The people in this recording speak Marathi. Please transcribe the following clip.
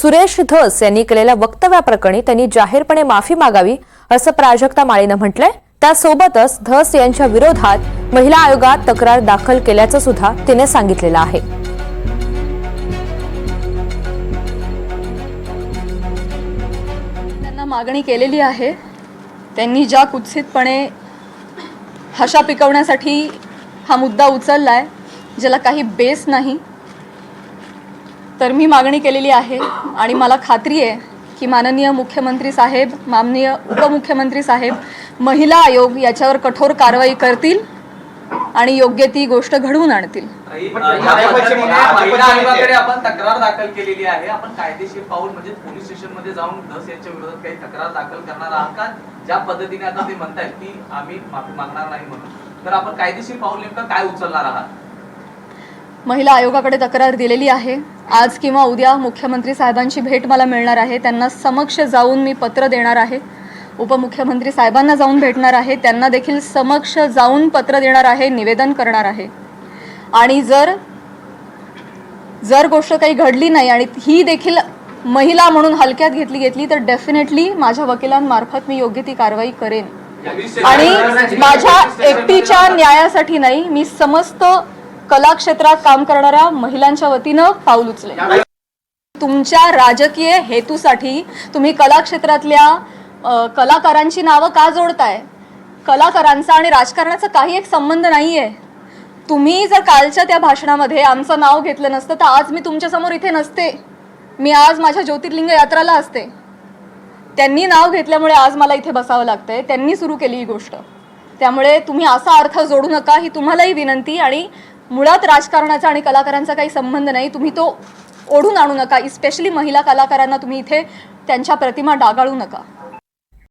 सुरेश धस यांनी केलेल्या वक्तव्याप्रकरणी त्यांनी जाहीरपणे माफी मागावी असं प्राजक्ता माळीनं म्हटलंय. त्यासोबतच धस यांच्या विरोधात महिला आयोगात तक्रार दाखल केल्याचं सुद्धा तिने सांगितलेलं आहे. त्यांना मागणी केलेली आहे. त्यांनी ज्या कुत्सितपणे हशा पिकवण्यासाठी हा मुद्दा उचलला आहे ज्याला काही बेस नाही तर मी मागणी केलेली आहे आणि मला खात्री आहे की माननीय मुख्यमंत्री साहेब माननीय उपमुख्यमंत्री साहेब महिला आयोग याच्यावर कठोर कारवाई करतील आणि योग्य ती गोष्ट घडवून आणतील. म्हणजे पोलीस स्टेशनमध्ये जाऊन धस यांच्या विरोधात काही तक्रार दाखल करणार आहात का? ज्या पद्धतीने आता ते म्हणतायत की आम्ही माफी मागणार नाही म्हणून. तर आपण कायदेशीर पाऊल नेमकं काय उचलणार आहात? महिला आयोगाकडे तक्रार दिलेली आहे. आज किंवा उद्या मुख्यमंत्री साहेबांची भेट मला मिळणार आहे. त्यांना समक्ष जाऊन मी पत्र देणार आहे. उपमुख्यमंत्री साहेबांना जाऊन भेटणार आहे. त्यांना देखील समक्ष जाऊन पत्र देणार आहे निवेदन करणार आहे. आणि जर जर गोष्ट काही घडली नाही आणि ही देखील महिला म्हणून हलक्यात घेतली घेतली तर डेफिनेटली माझ्या वकिलांमार्फत मी योग्य ती कारवाई करेन. आणि माझ्या एकटीच्या न्यायासाठी नाही मी समस्त कला क्षेत्रात काम करणाऱ्या महिलांच्या वतीनं पाऊल उचले तुमच्या राजकीय हेतूसाठी तुम्ही कला क्षेत्रातल्या कलाकारांची नावं का जोडताय? कलाकारांचा आणि राजकारणाचा काही एक संबंध नाही आहे तुम्ही जर कालच्या त्या भाषणामध्ये आमचं नाव घेतलं नसतं तर आज मी तुमच्यासमोर इथे नसते. मी आज माझ्या ज्योतिर्लिंग यात्राला असते. त्यांनी नाव घेतल्यामुळे आज मला इथे बसावं लागतंय. त्यांनी सुरू केली ही गोष्ट. त्यामुळे तुम्ही असा अर्थ जोडू नका ही तुम्हालाही विनंती आणि मुळात राजकारणाचा आणि कलाकारांचा काही संबंध नाही. तुम्ही तो ओढून आणू नका. इस्पेशली महिला कलाकारांना तुम्ही इथे त्यांच्या प्रतिमा डागाळू नका.